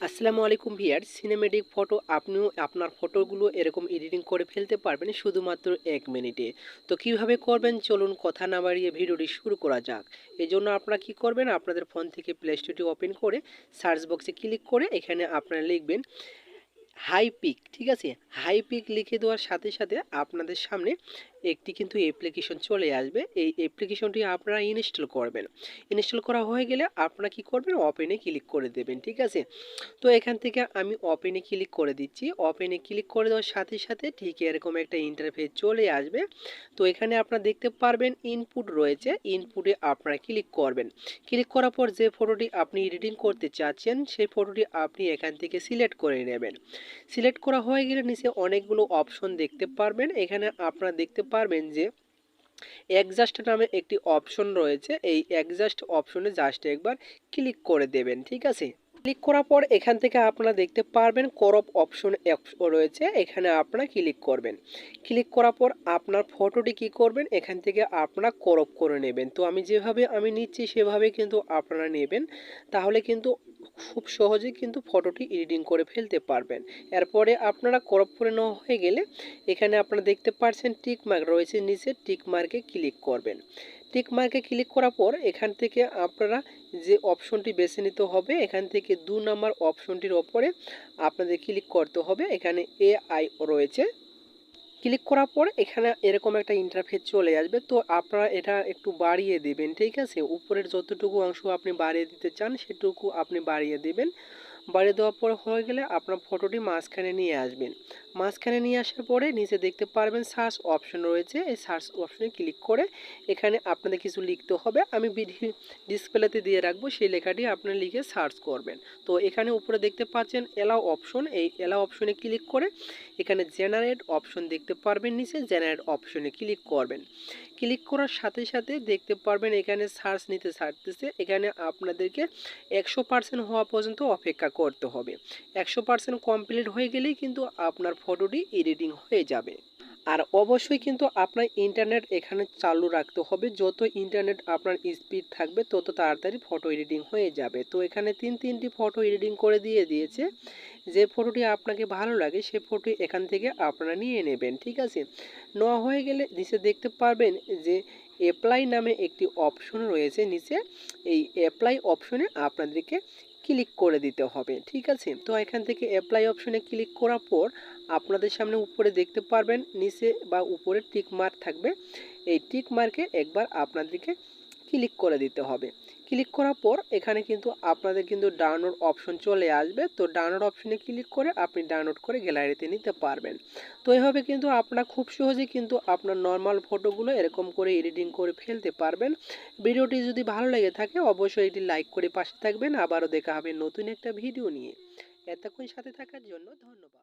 আসসালামু আলাইকুম ভিয়ার cinematic photo আপনিও আপনার ফটোগুলো এরকম এডিটিং করে ফেলতে পারবেন শুধুমাত্র এক মিনিটে। তো কীভাবে করবেন? চলুন কথা না বাড়িয়ে ভিডিওটি শুরু করা যাক। এজন্য জন্য আপনারা কি করবেন? আপনাদের ফোন থেকে প্লে স্টোরটি ওপেন করে সার্চ বক্সে ক্লিক করে এখানে আপনারা লিখবেন হাই পিক ঠিক আছে? হাই পিক লিখে দেওয়ার সাথে সাথে আপনাদের সামনে একটি কিন্তু অ্যাপ্লিকেশন চলে আসবে। এই অ্যাপ্লিকেশনটি আপনারা ইনস্টল করবেন। ইনস্টল করা হয়ে গেলে আপনারা কি করবেন? ওপেনে ক্লিক করে দেবেন, ঠিক আছে? তো এখান থেকে আমি ওপেনে ক্লিক করে দিচ্ছি। ওপেনে ক্লিক করে দেওয়ার সাথে সাথে ঠিক এরকম একটা ইন্টারফেস চলে আসবে। তো এখানে আপনারা দেখতে পারবেন ইনপুট রয়েছে। ইনপুটে আপনারা ক্লিক করবেন। ক্লিক করার পর যে ফটোটি আপনি এডিটিং করতে চাচ্ছেন, সেই ফটোটি আপনি এখান থেকে সিলেক্ট করে নেবেন। সিলেক্ট করা হয়ে গেলে নিচে অনেকগুলো অপশন দেখতে পারবেন। এখানে আপনারা দেখতে পারবেন যে অ্যাডজাস্ট নামে একটি অপশন রয়েছে। এই অ্যাডজাস্ট অপশনে জাস্ট একবার ক্লিক করে দেবেন, ঠিক আছে? ক্লিক করার পর এখান থেকে আপনারা দেখতে পারবেন করপ অপশন রয়েছে, এখানে আপনারা ক্লিক করবেন। ক্লিক করার পর আপনার ফটোটি কি করবেন? এখান থেকে আপনারা করপ করে নেবেন। তো আমি যেভাবে আমি নিচ্ছি সেভাবে কিন্তু আপনারা নেবেন। তাহলে কিন্তু খুব সহজেই কিন্তু ফটোটি এডিটিং করে ফেলতে পারবেন। এরপরে আপনারা করপ করে নেওয়া হয়ে গেলে এখানে আপনারা দেখতে পাচ্ছেন টিক মার্ক রয়েছে নিচে, টিক মার্কে ক্লিক করবেন। টিক মার্কে ক্লিক করার পর এখান থেকে আপনারা যে অপশনটি বেছে নিতে হবে, এখান থেকে দু নম্বর অপশনটির ওপরে আপনাদের ক্লিক করতে হবে। এখানে এআই রয়েছে। ক্লিক করার পর এখানে এরকম একটা ইন্টারফেস চলে আসবে। তো আপনারা এটা একটু বাড়িয়ে দেবেন, ঠিক আছে? উপরের যতটুকু অংশ আপনি বাড়িয়ে দিতে চান, সেটুকু আপনি বাড়িয়ে দেবেন। বাড়িয়ে দেওয়ার পর হয়ে গেলে আপনার ফটোটি মাঝখানে নিয়ে আসবেন। মাঝখানে নিয়ে আসার পরে নিচে দেখতে পারবেন সার্চ অপশন রয়েছে। এই সার্চ অপশনে ক্লিক করে এখানে আপনাদের কিছু লিখতে হবে। আমি ভিডিও ডিসপ্লেতে দিয়ে রাখব, সেই লেখাটি আপনি লিখে সার্চ করবেন। তো এখানে উপরে দেখতে পাচ্ছেন এলাও অপশন। এই এলাও অপশনে ক্লিক করে এখানে জেনারেট অপশন দেখতে পারবেন নিচে। জেনারেট অপশনে ক্লিক করবেন। ক্লিক করার সাথে সাথে দেখতে পারবেন এখানে সার্চ নিতে ছাড়তেছে এখানে আপনাদেরকে একশো পার্সেন্ট হওয়া পর্যন্ত অপেক্ষা করতে হবে। একশো পার্সেন্ট কমপ্লিট হয়ে গেলেই কিন্তু আপনার ফটোটি এডিটিং হয়ে যাবে। আর অবশ্যই কিন্তু আপনার ইন্টারনেট এখানে চালু রাখতে হবে। যত ইন্টারনেট আপনার স্পিড থাকবে, তত তাড়াতাড়ি ফটো এডিটিং হয়ে যাবে। তো এখানে তিন তিনটি ফটো এডিটিং করে দিয়ে দিয়েছে। যে ফটোটি আপনাকে ভালো লাগে, সে ফটো এখান থেকে আপনারা নিয়ে নেবেন, ঠিক আছে? নেওয়া হয়ে গেলে নিচে দেখতে পারবেন যে অ্যাপ্লাই নামে একটি অপশন রয়েছে নিচে। এই অ্যাপ্লাই অপশনে আপনাদেরকে ক্লিক করে দিতে হবে, ঠিক আছে? তো এখান থেকে অ্যাপ্লাই অপশনে ক্লিক করার পর আপনাদের সামনে উপরে দেখতে পারবেন, নিচে বা উপরে টিক মার্ক থাকবে। এই টিক মার্কে একবার আপনাদেরকে ক্লিক করে দিতে হবে। ক্লিক করার পর এখানে কিন্তু আপনাদের কিন্তু ডাউনলোড অপশন চলে আসবে। তো ডাউনলোড অপশনে ক্লিক করে আপনি ডাউনলোড করে গ্যালারিতে নিতে পারবেন। তো এইভাবে কিন্তু আপনার খুব সহজে কিন্তু আপনার নর্মাল ফটোগুলো এরকম করে এডিটিং করে ফেলতে পারবেন। ভিডিওটি যদি ভালো লেগে থাকে অবশ্যই এটি লাইক করে পাশে থাকবেন। আবারও দেখা হবে নতুন একটা ভিডিও নিয়ে। এতক্ষণ সাথে থাকার জন্য ধন্যবাদ।